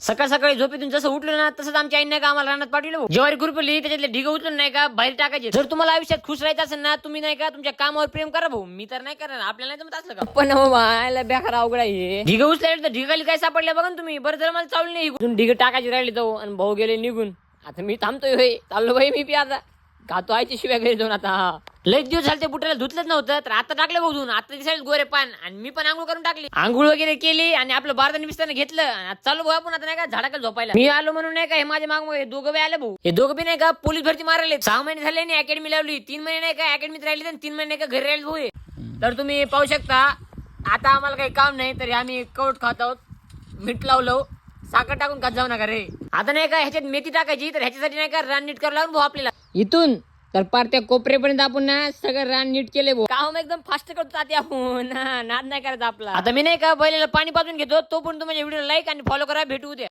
सकाळ सकाळी झोपेतून जसं उठलं ना तसंच आमच्या आईने का आम्हाला रानात पाठवलं जेवारी खुरपली त्याच्यातले ढिग उचलून नाही का बाहेर टाकायचे. जर तुम्हाला आयुष्यात खुश राहायचं असेल ना तुम्ही नाही का तुमच्या कामावर प्रेम करा भाऊ. मी तर नाही करणार. आपल्याला नाही जमत असलं का? पण हो मायला बेकार अवघड आहे ढिग उचलायला तर ढिगाली काय सापडले बघा ना तुम्ही. बरं जर मला चावलं नाही. ढिग टाकायची राहिली तो आणि भाऊ गेले निघून. आता मी थांबतोय होय. चाललो भाई मी पी आता. खातो आयची शिव्या घरी जाऊन आता. लय दिवस झाले ते बुटाला धुतलंच नव्हतं तर आता टाकलं बघून आता दिसायला गोरे पान. आणि मी पण आंघोळ करून टाकली. आंघोळ वगैरे केली आणि आपलं भारताने बिस्ताने घेतलं. आणि चालू भाऊ आपण आता नाही का झाडाकडे झोपायला. मी आलो म्हणून नाही का हे माझ्या माग हे दोघं बी आले भाऊ. हे दोघं बी नाही का पोलीस भरती मारले सहा महिने झाले नाही अकॅडमी लावली. तीन महिने नाही का अकॅडमीत राहिली आणि तीन महिने का घरी राहिले भाऊ तर तुम्ही पाहू शकता आता आम्हाला काही काम नाही तरी आम्ही कवट खात आहोत. मीठ लावलो साखर टाकून खात जाऊ नका रे. आता नाही का ह्याच्यात मेथी टाकायची तर ह्याच्यासाठी नाही का रान नीट करावं लागून भाऊ आपल्याला. इथून तर पार त्या कोपरेपर्यंत आपण ना सगळं रान नीट केले भाऊ. काम एकदम फास्ट करतो आता आपण? हा, नाद नाही करायचा आपला. आता मी नाही का बैलाला पाणी पाजून घेतो तो पण तुम्ही व्हिडिओ लाईक आणि फॉलो करा भेटू द्या